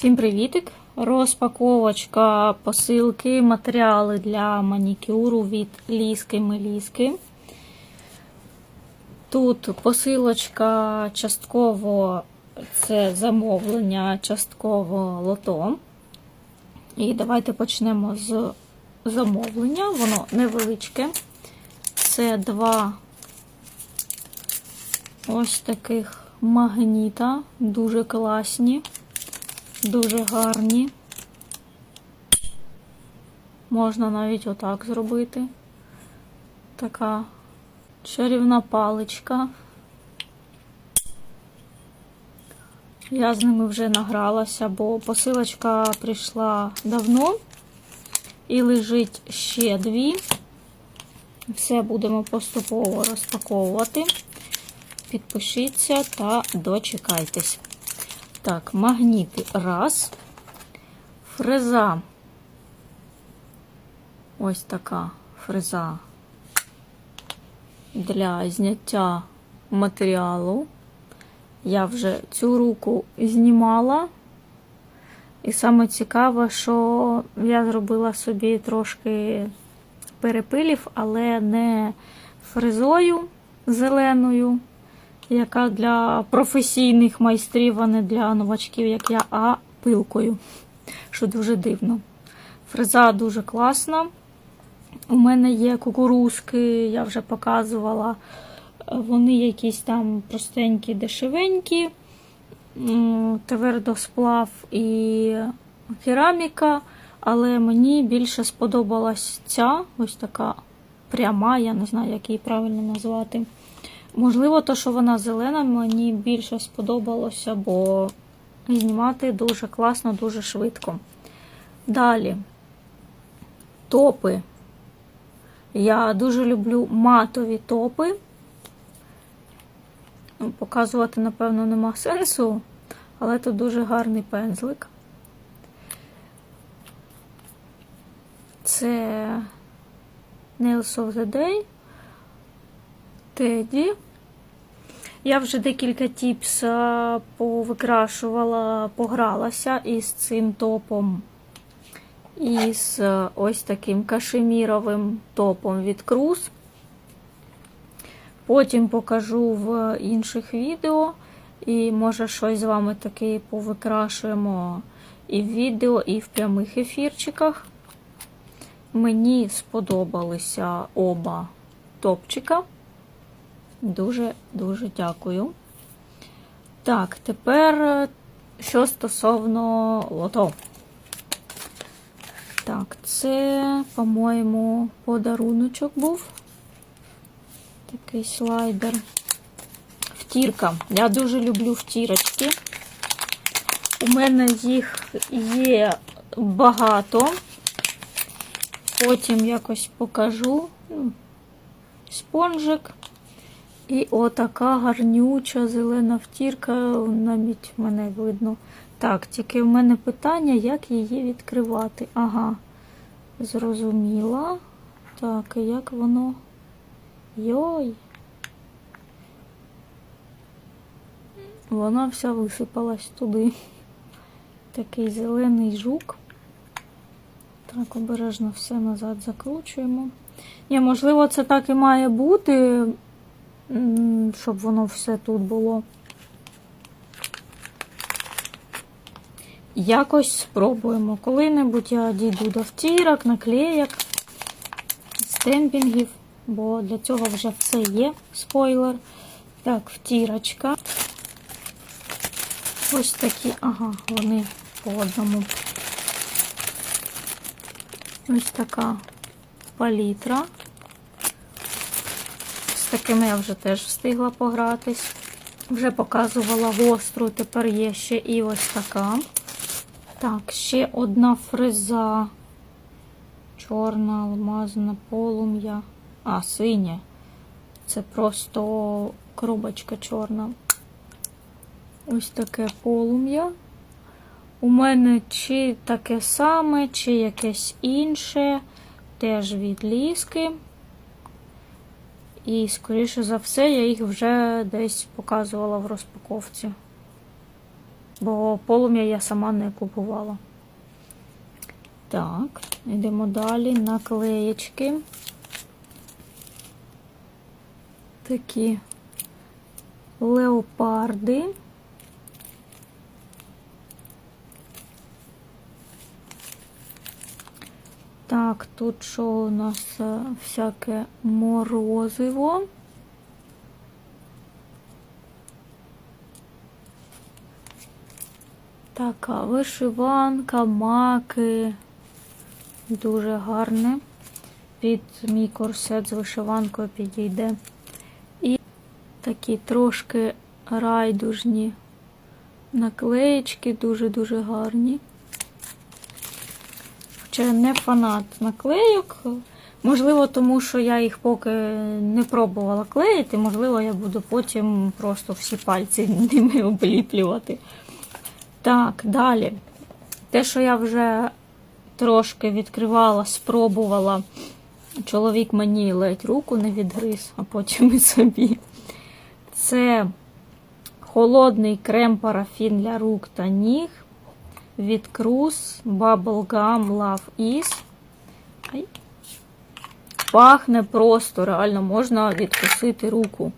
Всім привітик! Розпаковочка посилки, матеріали для манікюру від Ліски Меліски. Тут посилочка частково це замовлення, частково лото. І давайте почнемо з замовлення. Воно невеличке. Це два ось таких магніта, дуже класні. Дуже гарні. Можна навіть отак зробити. Така чарівна паличка. Я з ними вже награлася, бо посилочка прийшла давно і лежить ще дві. Все будемо поступово розпаковувати. Підпишіться та дочекайтесь. Так, магніти раз. Фреза. Ось така фреза для зняття матеріалу. Я вже цю руку знімала. І саме цікаве, що я зробила собі трошки перепилів, але не фрезою зеленою яка для професійних майстрів, а не для новачків, як я, а пилкою, що дуже дивно. Фреза дуже класна. У мене є кукурузки, я вже показувала. Вони якісь там простенькі, дешевенькі, твердосплав і кераміка, але мені більше сподобалась ця ось така пряма, я не знаю, як її правильно назвати. Можливо, то, що вона зелена, мені більше сподобалося, бо знімати дуже класно, дуже швидко. Далі топи. Я дуже люблю матові топи. Показувати, напевно, нема сенсу, але тут дуже гарний пензлик. Це Nails of the Day. Теді. Я вже декілька тіпс повикрашувала, погралася із цим топом, і з ось таким кашеміровим топом від Cruise. Потім покажу в інших відео, і, може, щось з вами таки повикрашуємо і в відео, і в прямих ефірчиках. Мені сподобалися оба топчика. Дуже-дуже дякую. Так, тепер, що стосовно лото. Так, це, по-моєму, подаруночок був. Такий слайдер. Втірка. Я дуже люблю втірочки. У мене їх є багато. Потім якось покажу. Спонжик. І отака гарнюча зелена втірка, навіть мене видно. Так, тільки в мене питання, як її відкривати. Ага, зрозуміла. Так, і як воно. Йой. Вона вся висипалась туди. Такий зелений жук. Так, обережно все назад закручуємо. Ні, можливо, це так і має бути щоб воно все тут було. Якось спробуємо. Коли-небудь я дійду до втірок, наклеєк, стемпінгів, бо для цього вже все є спойлер. Так, втірочка. Ось такі, ага, вони по одному. Ось така палітра такими я вже теж встигла погратись. Вже показувала гостру, тепер є ще і ось така. Так, ще одна фреза. Чорна, алмазна, полум'я. А, синя. Це просто коробочка чорна. Ось таке полум'я. У мене чи таке саме, чи якесь інше, теж від ліски. І, скоріше за все, я їх вже десь показувала в розпаковці. бо полум'я я сама не купувала. Так, йдемо далі. Наклеєчки. Такі леопарди. Так, тут що у нас е, всяке морозиво. Така вишиванка, маки. Дуже гарне. Під мій корсет з вишиванкою підійде. І такі трошки райдужні наклеєчки, дуже-дуже гарні. Я не фанат наклейок. Можливо, тому що я їх поки не пробувала клеїти, можливо, я буду потім просто всі пальці ними обліплювати. Так, далі. Те, що я вже трошки відкривала, спробувала. Чоловік мені ледь руку не відгриз, а потім і собі. Це холодний крем-парафін для рук та ніг від Cruz Bubblegum Love Is. Пахне просто, реально можна відкусити руку.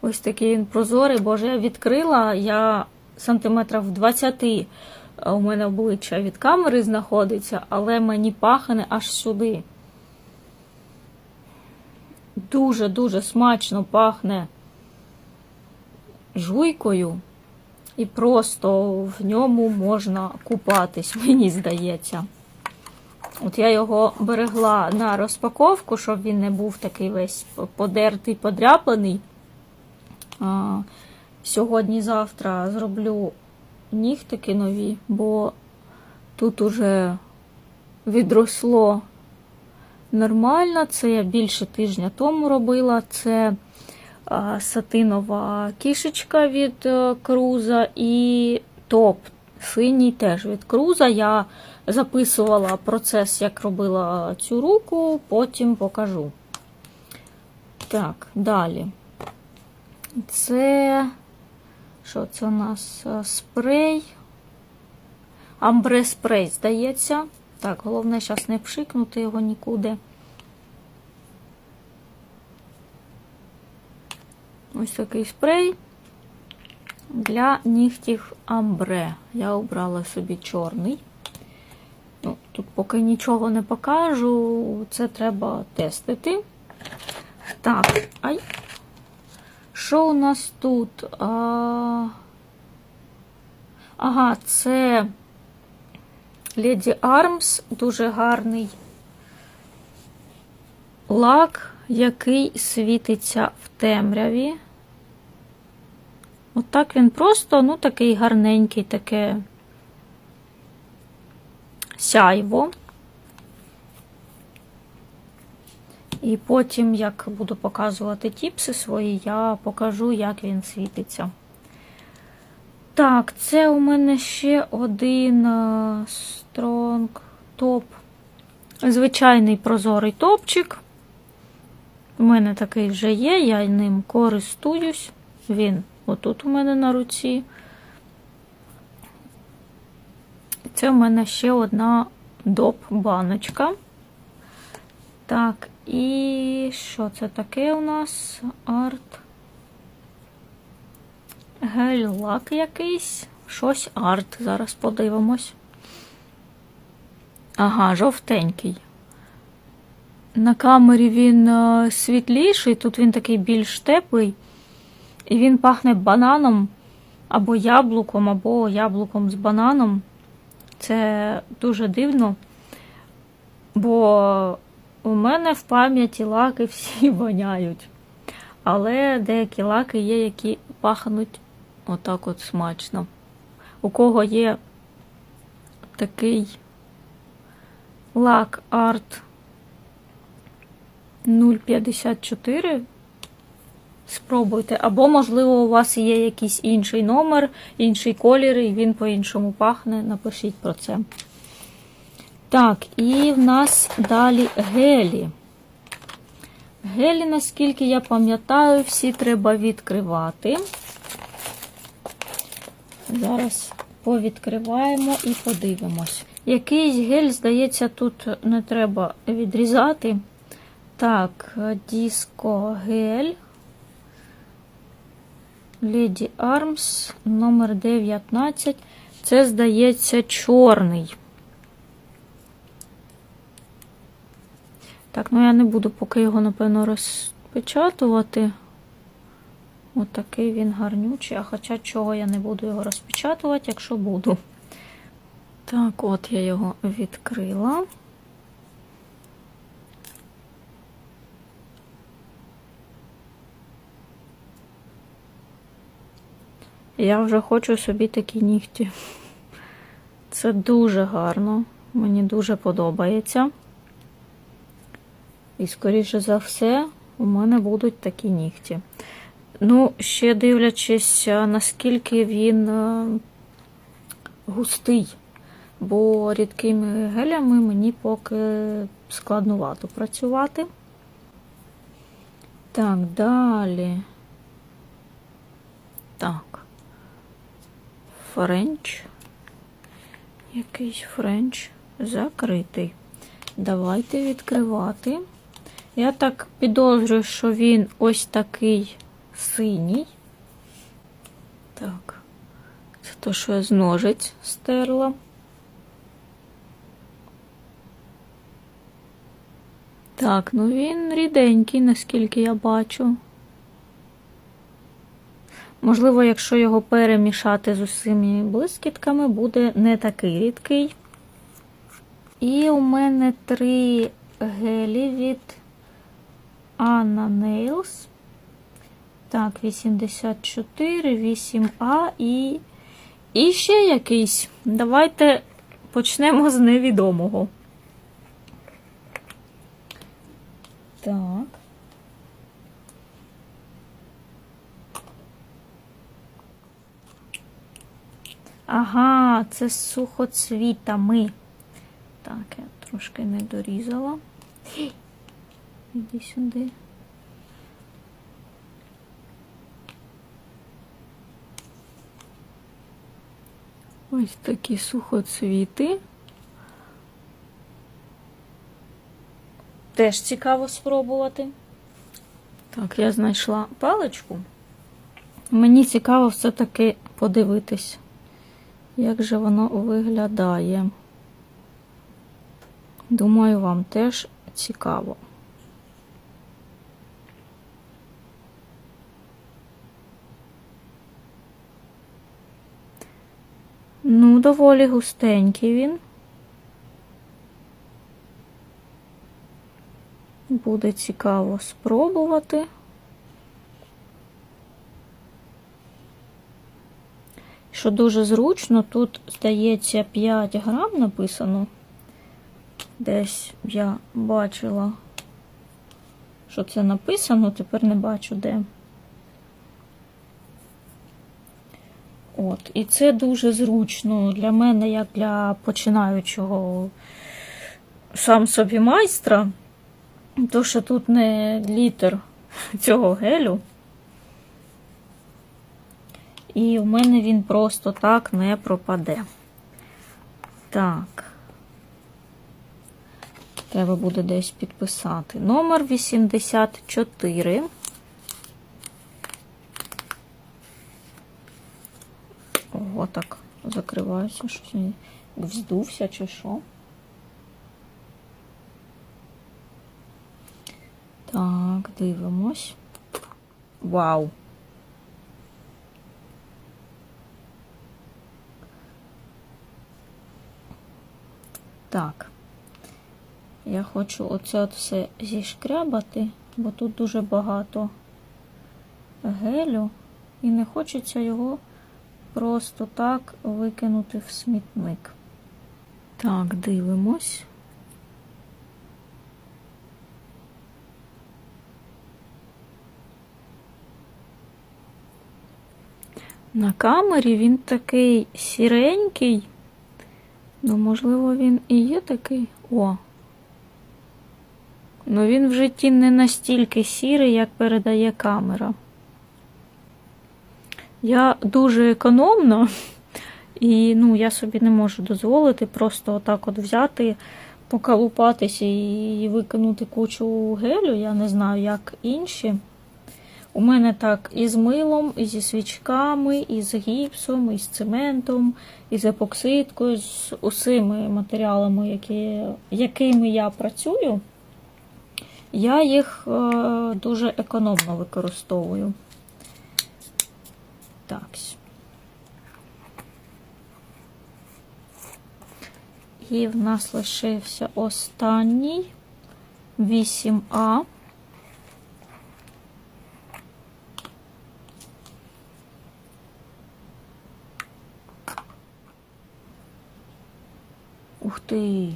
Ось такий він прозорий, боже, я відкрила, я сантиметрів 20 у мене обличчя від камери знаходиться, але мені пахне аж сюди. Дуже-дуже смачно пахне жуйкою, і просто в ньому можна купатись, мені здається. От я його берегла на розпаковку, щоб він не був такий весь подертий, подряпаний. Сьогодні-завтра зроблю нігтики нові, бо тут уже відросло нормально. Це я більше тижня тому робила. Це сатинова кішечка від круза і топ синій теж від круза. Я записувала процес, як робила цю руку, потім покажу. Так, далі. Це. Що це у нас спрей? Амбре спрей, здається. Так, головне зараз не пшикнути його нікуди. Ось такий спрей для нігтів амбре. Я обрала собі чорний. Ну, Тут поки нічого не покажу, це треба тестити. Так, ай. Що у нас тут? А... Ага, це Lady Arms, дуже гарний лак, який світиться в темряві. Отак От він просто, ну, такий гарненький, таке сяйво. І потім, як буду показувати тіпси свої, я покажу, як він світиться. Так, це у мене ще один Strong топ. Звичайний прозорий топчик. У мене такий вже є, я ним користуюсь. Він отут у мене на руці. Це у мене ще одна доп-баночка. Так, і що це таке у нас? Арт. Гель-лак якийсь. Щось арт. Зараз подивимось. Ага, жовтенький. На камері він е, світліший, тут він такий більш теплий. І він пахне бананом або яблуком, або яблуком з бананом. Це дуже дивно, бо у мене в пам'яті лаки всі воняють. Але деякі лаки є, які пахнуть отак от смачно. У кого є такий лак Art 054, спробуйте. Або, можливо, у вас є якийсь інший номер, інший колір, і він по-іншому пахне. Напишіть про це. Так, і в нас далі гелі. Гелі, наскільки я пам'ятаю, всі треба відкривати. Зараз повідкриваємо і подивимось. Якийсь гель, здається, тут не треба відрізати. Так, диско гель. Lady Arms номер 19. Це, здається, чорний. Так, ну я не буду поки його, напевно, розпечатувати. Отакий він гарнючий, а хоча чого я не буду його розпечатувати, якщо буду. Так, от я його відкрила. Я вже хочу собі такі нігті. Це дуже гарно, мені дуже подобається. І, скоріше за все, у мене будуть такі нігті. Ну, ще дивлячись, наскільки він е, густий, бо рідкими гелями мені поки складнувато працювати. Так, далі. Так. Френч. Якийсь френч закритий. Давайте відкривати. Я так підозрюю, що він ось такий синій. Так, це то, що я з ножиць стерла. Так, ну він ріденький, наскільки я бачу. Можливо, якщо його перемішати з усіми блискітками, буде не такий рідкий. І у мене три гелі від Anna Nails. Так, 84, 8А і. І ще якийсь. Давайте почнемо з невідомого. Так. Ага, це з сухоцвітами. Так, я трошки не дорізала. Іди сюди. Ось такі сухоцвіти. Теж цікаво спробувати. Так, я знайшла паличку. Мені цікаво все-таки подивитись, як же воно виглядає. Думаю, вам теж цікаво. Ну, доволі густенький він. Буде цікаво спробувати. Що дуже зручно, тут, здається, 5 грам написано. Десь я бачила, що це написано, тепер не бачу де. От, І це дуже зручно для мене, як для починаючого сам собі майстра, то що тут не літр цього гелю. І в мене він просто так не пропаде. Так. Треба буде десь підписати. Номер 84. Ого, так закривається, щось вздувся чи що. Так, дивимось. Вау! Так. Я хочу оце все зішкрябати, бо тут дуже багато гелю, і не хочеться його просто так викинути в смітник. Так, дивимось. На камері він такий сіренький. Ну, можливо, він і є такий. О. Ну він в житті не настільки сірий, як передає камера. Я дуже економно І ну, я собі не можу дозволити просто отак от взяти, поколупатися і викинути кучу гелю. Я не знаю, як інші. У мене так і з милом, і зі свічками, і з гіпсом, і з цементом, і з епоксидкою, з усіми матеріалами, які, якими я працюю. Я їх е, дуже економно використовую. Так. І в нас лишився останній 8А. Ух ти.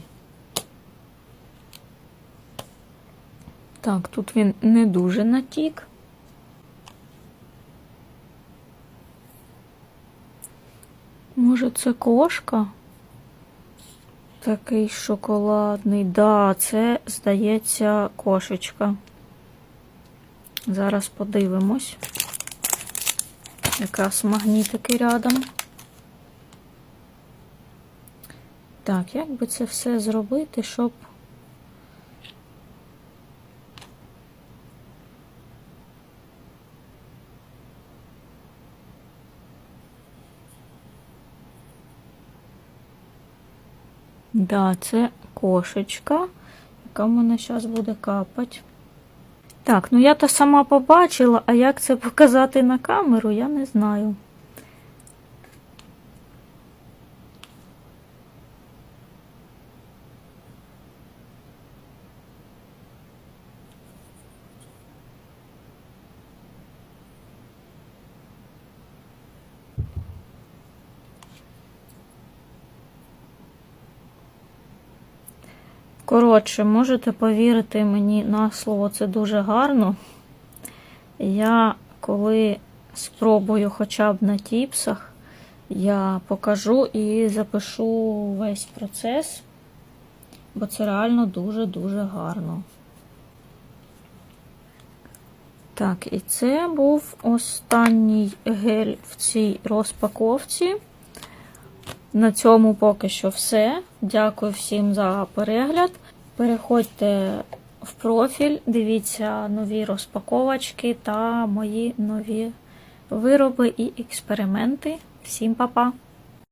Так, тут він не дуже натік. Може, це кошка? Такий шоколадний. Да, це, здається, кошечка. Зараз подивимось. Якраз магнітики рядом. Так, як би це все зробити, щоб. Да, це кошечка, яка в мене зараз буде капати. Так, ну я то сама побачила, а як це показати на камеру, я не знаю. Коротше, можете повірити мені на слово, це дуже гарно. Я коли спробую хоча б на тіпсах, я покажу і запишу весь процес, бо це реально дуже-дуже гарно. Так, і це був останній гель в цій розпаковці. На цьому поки що все. Дякую всім за перегляд. Переходьте в профіль, дивіться нові розпаковочки та мої нові вироби і експерименти. Всім па-па!